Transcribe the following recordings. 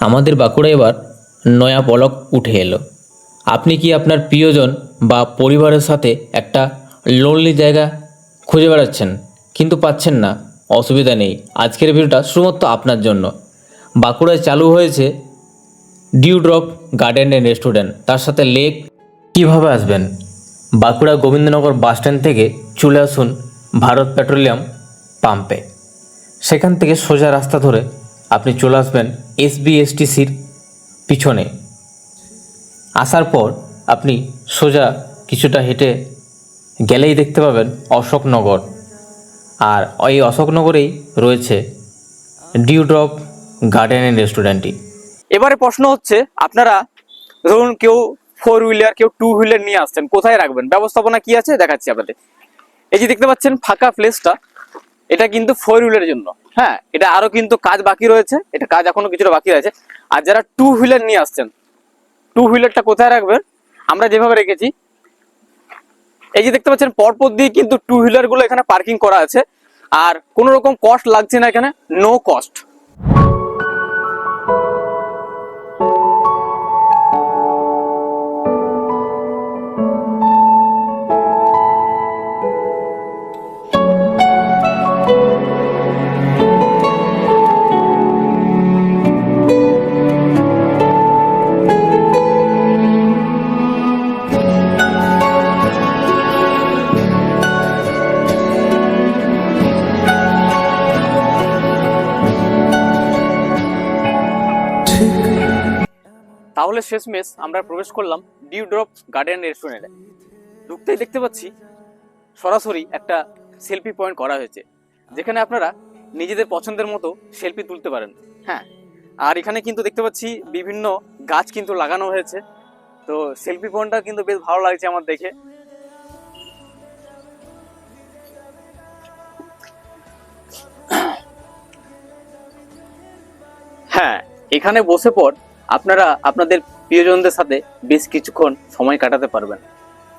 আমাদের বাঁকুড়া এবার নয়া পলক উঠে এলো। আপনি কি আপনার প্রিয়জন বা পরিবারের সাথে একটা লোনলি জায়গা খুঁজে বেড়াচ্ছেন? কিন্তু পাচ্ছেন না, অসুবিধা নেই। আজকের ভিডিওটা শুধুমাত্র আপনার জন্য। বাঁকুড়ায় চালু হয়েছে dew drop garden and restaurant তার সাথে লেক কীভাবে আসবেন? বাঁকুড়া গোবিন্দনগর বাস স্ট্যান্ড থেকে চলে আসুন ভারত পেট্রোলিয়াম পাম্পে সেখান থেকে সোজা রাস্তা ধরে আপনি চলে আসবেন এসবিএসটিসির পিছনে। আসার পর আপনি সোজা কিছুটা হেঁটে গেলেই দেখতে পাবেন অশোকনগর। আর ওই অশোকনগরেই রয়েছে ডিউ ড্রপ গার্ডেন অ্যান্ড রেস্টুরেন্টটি। এবারে প্রশ্ন হচ্ছে, আপনারা ধরুন কেউ ফোর হুইলার কেউ টু হুইলার নিয়ে আসছেন, কোথায় রাখবেন? ব্যবস্থাপনা কি আছে? দেখাচ্ছি আপনাদের। এই যে দেখতে পাচ্ছেন, ফাঁকা প্লেসটা এটা কিন্তু ফোর হুইলারের জন্য। হ্যাঁ এটা আরও কিন্তু কাজ বাকি রয়েছে। এটা কাজ এখনও কিছুটা বাকি রয়েছে আর যারা টু হুইলার নিয়ে আসছেন টু হুইলারটা কোথায় রাখবেন? আমরা যেভাবে রেখেছি, এই যে দেখতে পাচ্ছেন, পরপর দিয়ে কিন্তু টু হুইলারগুলো এখানে পার্কিং করা আছে। আর কোনো রকম কস্ট লাগছে না এখানে নো কস্ট তাহলে শেষমেশ আমরা প্রবেশ করলাম ডিউ ড্রপ গার্ডেন রেস্টুরেন্টে ঢুকতেই দেখতে পাচ্ছি সরাসরি একটা সেলফি পয়েন্ট করা হয়েছে, যেখানে আপনারা নিজেদের পছন্দের মতো সেলফি তুলতে পারেন। হ্যাঁ আর এখানে কিন্তু দেখতে পাচ্ছি বিভিন্ন গাছ কিন্তু লাগানো হয়েছে। তো সেলফি পয়েন্টটা কিন্তু বেশ ভালো লাগছে আমার দেখে। হ্যাঁ এখানে বসে পর আপনারা আপনাদের প্রিয়জনদের সাথে বেশ কিছুক্ষণ সময় কাটাতে পারবেন।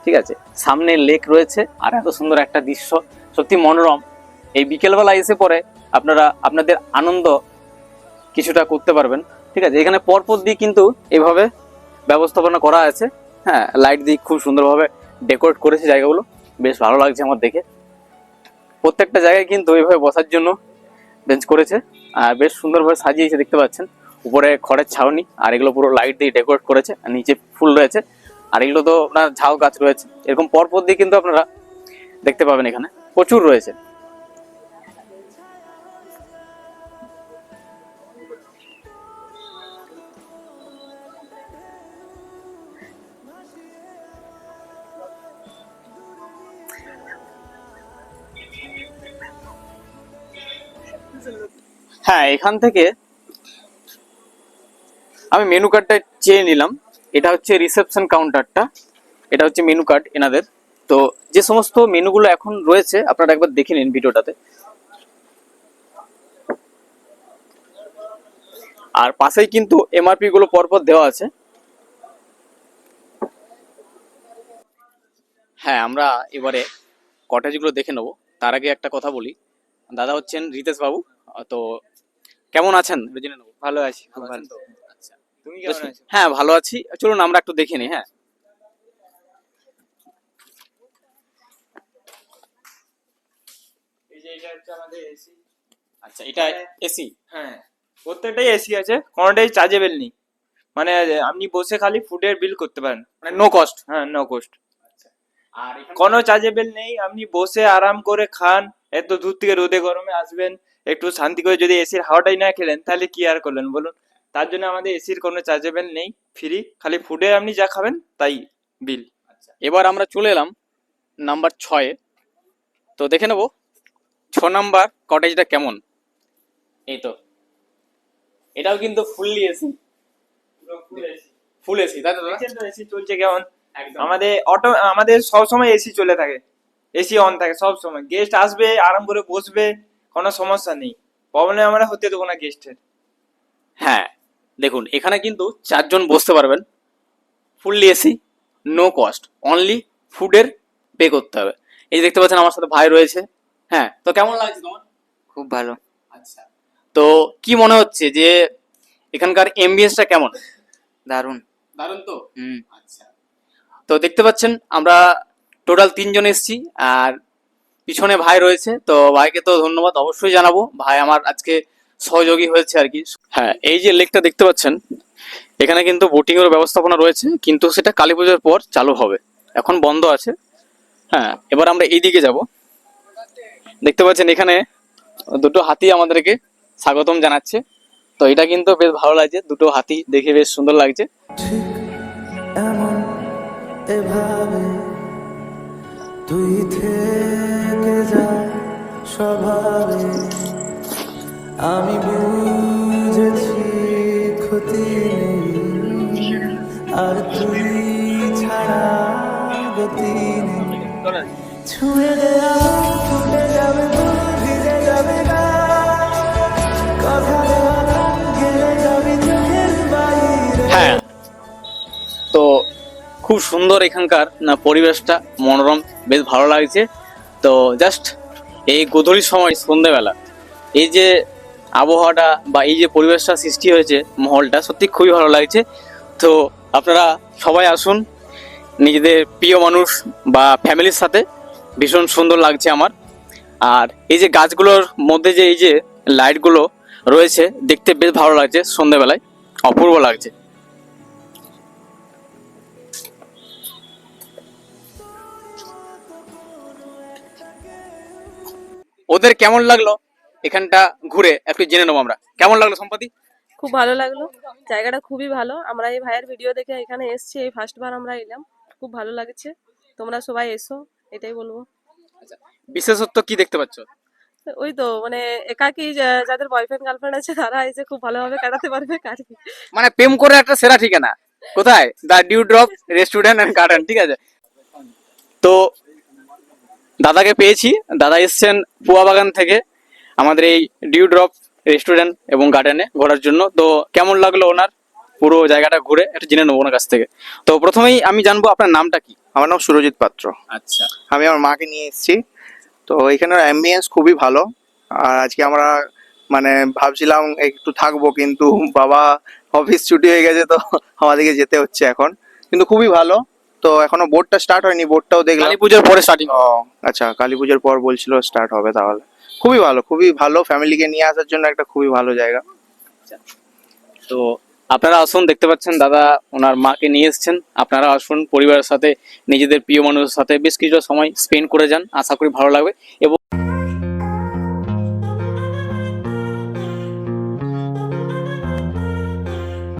ঠিক আছে? সামনে লেক রয়েছে আর এত সুন্দর একটা দৃশ্য। সত্যি মনোরম। এই বিকেলবেলা এসে পরে আপনারা আপনাদের আনন্দ কিছুটা করতে পারবেন। ঠিক আছে? এখানে পরপর দিয়ে কিন্তু এভাবে ব্যবস্থাপনা করা আছে। হ্যাঁ লাইট দিয়ে খুব সুন্দরভাবে ডেকোরেট করেছে জায়গাগুলো। বেশ ভালো লাগছে আমার দেখে। প্রত্যেকটা জায়গায় কিন্তু এইভাবে বসার জন্য বেঞ্চ করেছে। আর বেশ সুন্দরভাবে সাজিয়েছে, দেখতে পাচ্ছেন। উপরে খড়ের ছাউনি, আর এগুলো পুরো লাইট দিয়ে ডেকোরেট করেছে, আর নিচে ফুল রয়েছে। আর এগুলো তো আপনার ঝাউ গাছ রয়েছে। এরকম পরপর দিয়ে কিন্তু আপনারা দেখতে পাবেন এখানে। প্রচুর রয়েছে। হ্যাঁ এখান থেকে আমি মেনু কার্ডটা চেয়ে নিলাম। এটা হচ্ছে রিসেপশন কাউন্টারটা এটা হচ্ছে মেনু কার্ড এনাদের। তো যে সমস্ত মেনুগুলো এখন রয়েছে আপনারা একবার দেখে নিন ভিডিওটাতে। আর পাশেই কিন্তু এমআরপি গুলো পরপর দেওয়া আছে। হ্যাঁ আমরা এবারে কটেজগুলো দেখে নেব। তার আগে একটা কথা বলি। দাদা হচ্ছেন রিতেশ বাবু। তো কেমন আছেন? জেনে নেব ভালো আছি। ভালো আছেন তো? আচ্ছা তুমি কেমন আছো? হ্যাঁ ভালো আছি। চলুন আমরা একটু দেখে নিই হ্যাঁ। এই যে এটা হচ্ছে আমাদের এসি আচ্ছা এটা এসি হ্যাঁ। প্রত্যেকটাই এসি আছে কোনোটাই চার্জেবল নেই। মানে আপনি বসে খালি ফুডের বিল করতে পারেন। মানে নো কস্ট হ্যাঁ নো কোস্ট আর কোনো চার্জেবল নেই আপনি বসে আরাম করে খান এত দূর থেকে রোদে গরমে আসবেন একটু শান্তি করে যদি এসির হাওয়াটাই না খেলেন তাহলে কি আর করলেন বলুন? তার জন্য আমাদের এসির কোনো চার্জেবল নেই ফ্রি খালি ফুডে আপনি যা খাবেন তাই বিল আচ্ছা। এবার আমরা চলে এলাম নাম্বার ছয়ে তো দেখে নেব ছ নাম্বার কটেজটা কেমন? এই তো। এটাও কিন্তু ফুললি এসি ফুল এসি তাই তো এসি চলছে কেমন? আমাদের অটো আমাদের সবসময় এসি চলে থাকে। এসি অন থাকে সব সময় গেস্ট আসবে আরাম করে বসবে কোনো সমস্যা নেই। প্রবলেম আমরা হতে দেবো না গেস্টের হ্যাঁ। দেখুন এখানে কিন্তু চারজন বসতে পারবেন। Fully AC no cost only ফুডের পে করতে হবে। এই দেখতে পাচ্ছেন আমার সাথে ভাই রয়েছে। হ্যাঁ তো কেমন লাগছে তোমার? খুব ভালো। আচ্ছা তো কি মনে হচ্ছে যে এখানকার এমবিএসটা কেমন? দারুণ। দারুণ তো? হুম। আচ্ছা তো দেখতে পাচ্ছেন আমরা টোটাল তিনজন এসেছি আর পিছনে ভাই রয়েছে তো ভাইকে তো ধন্যবাদ অবশ্যই জানাব। ভাই আমার আজকে সহযোগী হয়েছে আর কি। হ্যাঁ এই যে লেকটা দেখতে পাচ্ছেন এখানে কিন্তু বোটিং এর ব্যবস্থাপনা রয়েছে কিন্তু সেটা কালী পুজোর পর চালু হবে। এখন বন্ধ আছে। হ্যাঁ এবার আমরা এই দিকে যাব। দেখতে পাচ্ছেন এখানে দুটো হাতি আমাদেরকে স্বাগতম জানাচ্ছে। তো এটা কিন্তু বেশ ভালো লাগছে দুটো হাতি দেখে বেশ সুন্দর লাগছে। এভাবে তুই থেকে যা স্বভাবে আমি বুঝেছি ক্ষতি আর তুই ছাড়া গতি ছুঁয়ে দেয়া ফুটে যাবে ভিজে যাবে কথা হ্যাঁ। তো খুব সুন্দর এখানকার, না, পরিবেশটা, মনোরম, বেশ ভালো লাগছে। তো জাস্ট এই গোধূলির সময়, সন্ধেবেলা, এই যে আবহাওয়াটা বা এই যে পরিবেশটা সৃষ্টি হয়েছে মহলটা সত্যি খুবই ভালো লাগছে। তো আপনারা সবাই আসুন, নিজেদের প্রিয় মানুষ বা ফ্যামিলির সাথে। ভীষণ সুন্দর লাগছে আমার। আর এই যে গাছগুলোর মধ্যে যে এই যে লাইটগুলো রয়েছে, দেখতে বেশ ভালো লাগছে সন্ধেবেলায় অপূর্ব লাগছে। ওদের কেমন লাগল? এখানটা ঘুরে একটু জেনে নেব আমরা। কেমন লাগল সম্পত্তি খুব ভালো লাগল। জায়গাটা খুবই ভালো। আমরা এই ভাইয়ের ভিডিও দেখে এখানে এসেছি এই ফার্স্ট বার আমরা এলাম। খুব ভালো লাগছে। তোমরা সবাই এসো এটাই বলব। বিশেষত্ব কি দেখতে পাচ্ছ? ওই তো মানে একাকি যাদের বয়ফ্রেন্ড গার্লফ্রেন্ড আছে তারা এসে খুব ভালোভাবে কাটাতে পারবে কাটবে মানে প্রেম করে একটা সেরা ঠিকানা। কোথায়? The dew drop restaurant and garden ঠিক আছে? তো দাদাকে পেয়েছি। দাদা এসছেন পুয়া বাগান থেকে। আমাদের এই ডিউ ড্রপ রেস্টুরেন্ট এবং গার্ডেনে ঘোরার জন্য। তো কেমন লাগল ওনার? পুরো জায়গাটা ঘুরে একটু জেনে নেব ওনার কাছ থেকে। তো প্রথমেই আমি জানব আপনার নামটা কি? আমার নাম সুরজিৎ পাত্র। আচ্ছা। আমি আমার মাকে নিয়ে এসেছি। তো এখানের অ্যাম্বিয়েন্স খুবই ভালো। আর আজকে আমরা মানে ভাবছিলাম একটু থাকব কিন্তু বাবা অফিস ছুটি হয়ে গেছে তো আমাদেরকে যেতে হচ্ছে এখন। কিন্তু খুবই ভালো। তো এখনও বোর্ডটা স্টার্ট হয়নি বোর্ডটাও দেখলাম। কালী পুজোর পরে স্টার্টিং ও আচ্ছা কালী পুজোর পর বলছিল স্টার্ট হবে তাহলে। খুবই ভালো খুবই ভালো ফ্যামিলিকে নিয়ে আসার জন্য একটা খুবই ভালো জায়গা। তো আপনারা আসুন, দেখতে পাচ্ছেন দাদা ওনার মাকে নিয়ে এসছেন। আপনারা আসুন, পরিবারের সাথে, নিজেদের প্রিয় মানুষের সাথে বেশ কিছুটা সময় স্পেন্ড করে যান। আশা করি ভালো লাগবে। এবং